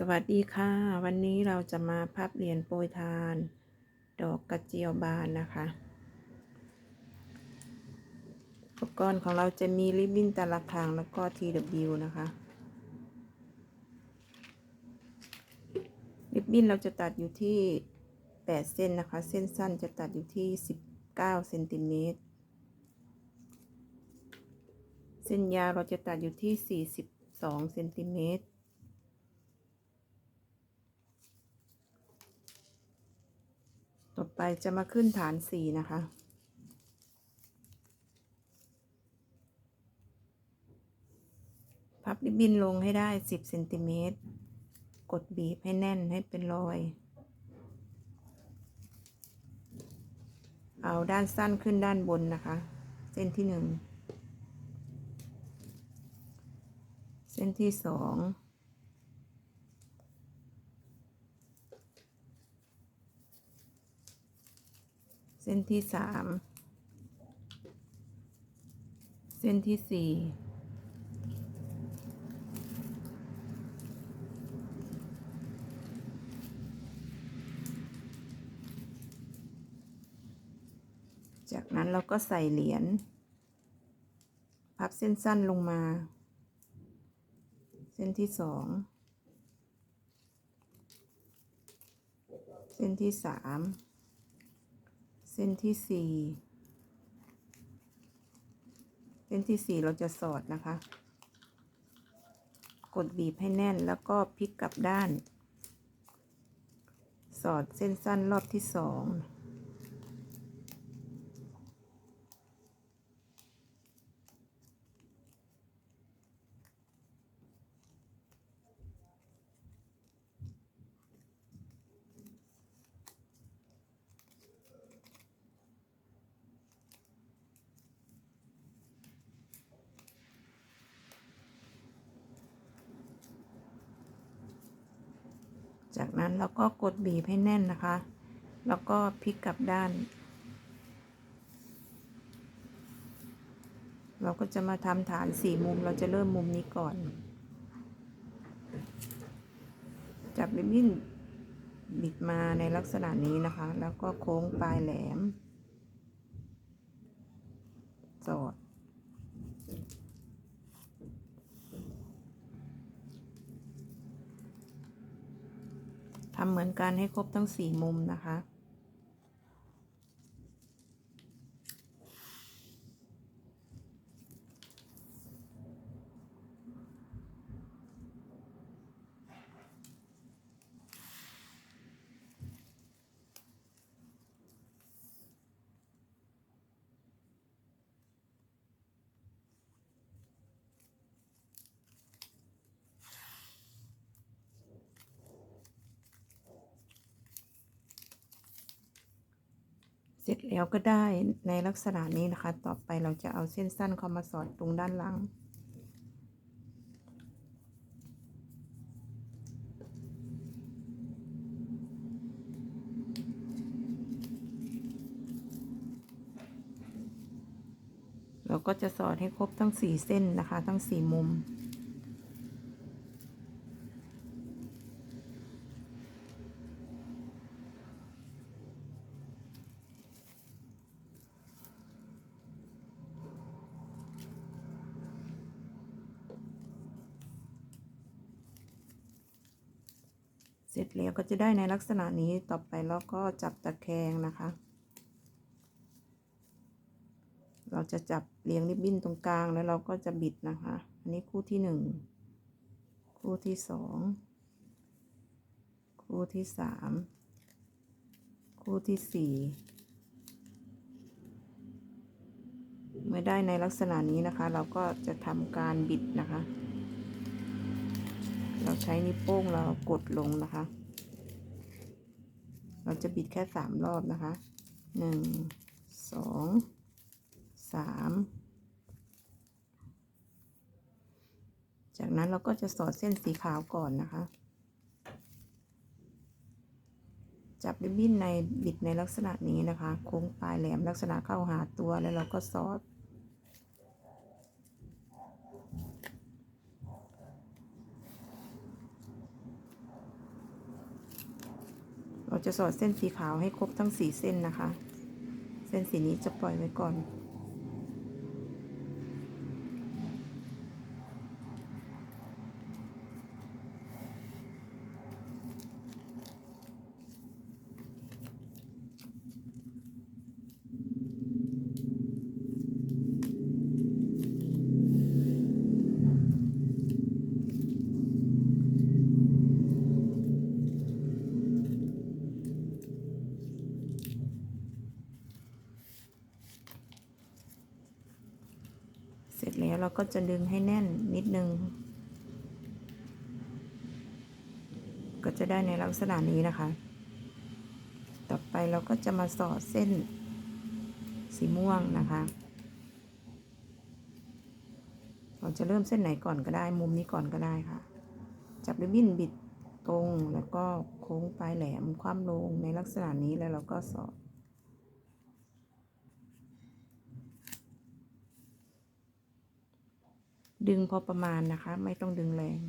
สวัสดีค่ะ วันนี้เราจะมาพับเหรียญโปรยทาน ดอกกระเจียวบานนะคะ อุปกรณ์ของเราจะมีริบบิ้นแต่ละครังแล้วก็ TW นะคะ ริบบิ้นเราจะตัดอยู่ที่ 8 เส้นนะคะ เส้นสั้นจะตัดอยู่ที่ 19เซนติเมตรเส้นยาวเราจะตัดอยู่ที่ 42เซนติเมตร ต่อ ไปจะมาขึ้นฐานสี่นะคะ พับริบบินลงให้ได้สิบเซนติเมตร กดบีบให้แน่นให้เป็นรอย เอาด้านสั้นขึ้นด้านบนนะคะ เส้นที่หนึ่ง เส้นที่สอง ส้นที่สามเส้นที่สี่จากนั้นเราก็ใส่เหรียญพับเส้นสั้นลงมา เส้นที่สองเส้นที่สาม เส้นที่สี่เส้นที่สี่เราจะสอดนะคะ กดบีบให้แน่นแล้วก็พลิกกลับด้าน สอดเส้นสั้นรอบที่สอง จากนั้นเราก็กดบีบให้แน่นนะคะ แล้วก็พลิกกลับด้าน เราก็จะมาทำฐานสี่มุม เราจะเริ่มมุมนี้ก่อน จับริบบิ้นบิดมาในลักษณะนี้นะคะ แล้วก็โค้งปลายแหลม สอด ทำเหมือนกันให้ครบทั้งสี่มุมนะคะ เสร็จแล้วก็ได้ในลักษณะนี้นะคะ ต่อไปเราจะเอาเส้นสั้นเข้ามาสอดตรงด้านหลัง เราก็จะสอดให้ครบทั้งสี่เส้นนะคะ ทั้งสี่มุม เสร็จแล้วก็จะได้ในลักษณะนี้ต่อไปเราก็จับตะแคงนะคะ เราจะจับเรียงริบบิ้นตรงกลางแล้วเราก็จะบิดนะคะ อันนี้คู่ที่หนึ่งคู่ที่สองคู่ที่สามคู่ที่สี่เมื่อได้ในลักษณะนี้นะคะ เราก็จะทำการบิดนะคะ เราใช้นิ้วโป้งเรากดลงนะคะ เราจะบิดแค่สามรอบนะคะหนึ่งสองสามจากนั้นเราก็จะสอดเส้นสีขาวก่อนนะคะ จับริบบิ้นในบิดในลักษณะนี้นะคะ โค้งปลายแหลมลักษณะเข้าหาตัวแล้วเราก็สอด เราจะสอดเส้นสีขาวให้ครบทั้งสี่เส้นนะคะ เส้นสีนี้จะปล่อยไว้ก่อน เสร็จแล้วเราก็จะดึงให้แน่นนิดนึง ก็จะได้ในลักษณะนี้นะคะ ต่อไปเราก็จะมาสอดเส้นสีม่วงนะคะ เราจะเริ่มเส้นไหนก่อนก็ได้ มุมนี้ก่อนก็ได้ค่ะ จับริบบิ้นบิดตรงแล้วก็โค้งปลายแหลมคว่ำลงในลักษณะนี้แล้วเราก็สอด ดึงพอประมาณนะคะ ไม่ต้องดึงแรง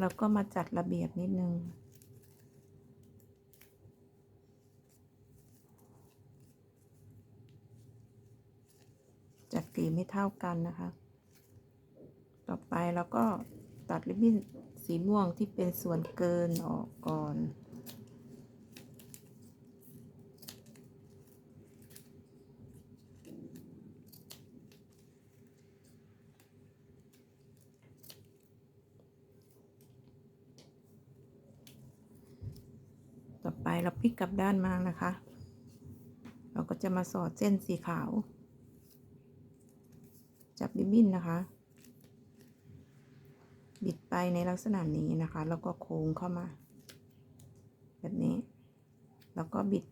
เราก็มาจัดระเบียบนิดนึง จัดกรีบไม่เท่ากันนะคะ ต่อไปเราก็ตัดริบบิ้นสีม่วงที่เป็นส่วนเกินออกก่อน ต่อไปเราพลิกกลับด้านมานะคะ เราก็จะมาสอดเส้นสีขาว จับริบบิ้นนะคะ บิดไปในลักษณะนี้นะคะ แล้วก็โค้งเข้ามา แบบนี้ แล้วก็บิด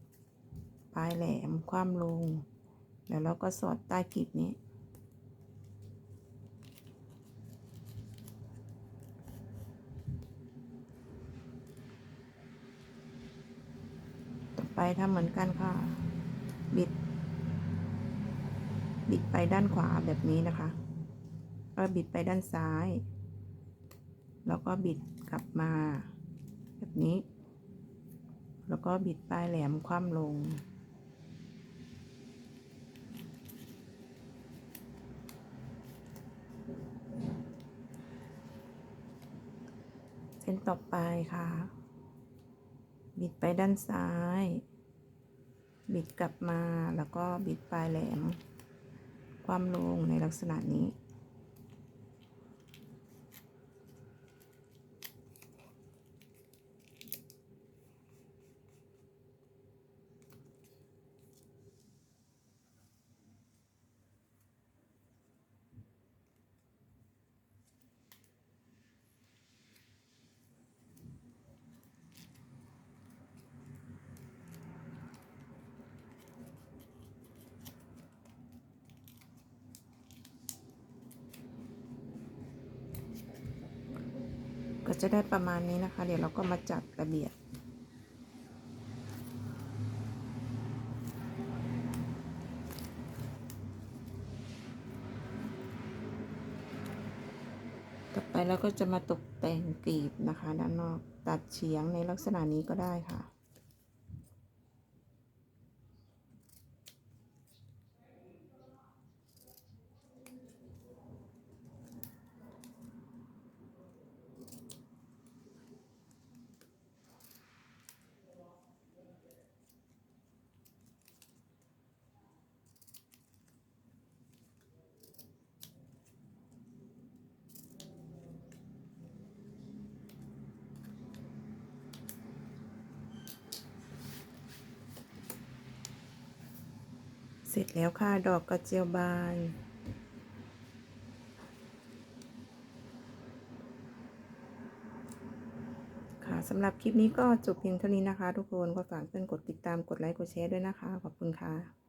ปลายแหลมคว่ำลง แล้วเราก็สอดใต้กลีบนี้ ต่อไป ทำเหมือนกันค่ะ บิด บิดไปด้านขวาแบบนี้นะคะก็บิดไปด้านซ้าย แล้วก็บิดกลับมา แบบนี้ แล้วก็บิดปลายแหลมคว่ำลง เส้นต่อไปค่ะ บิดไปด้านซ้าย บิดกลับมาแล้วก็บิดปลายแหลม ความลงในลักษณะนี้ ก็ จะได้ประมาณนี้นะคะ เดี๋ยวเราก็มาจัดระเบียบต่อไปเราก็จะมาตกแต่งกลีบนะคะ ด้านนอกตัดเฉียงในลักษณะนี้ก็ได้ค่ะ เสร็จแล้วค่ะ ดอกกระเจียวบาน ค่ะสำหรับคลิปนี้ก็จบเพียงเท่านี้นะคะ ทุกคนก็ฝากเพื่อนกดติดตามกดไลค์กดแชร์ด้วยนะคะ ขอบคุณค่ะ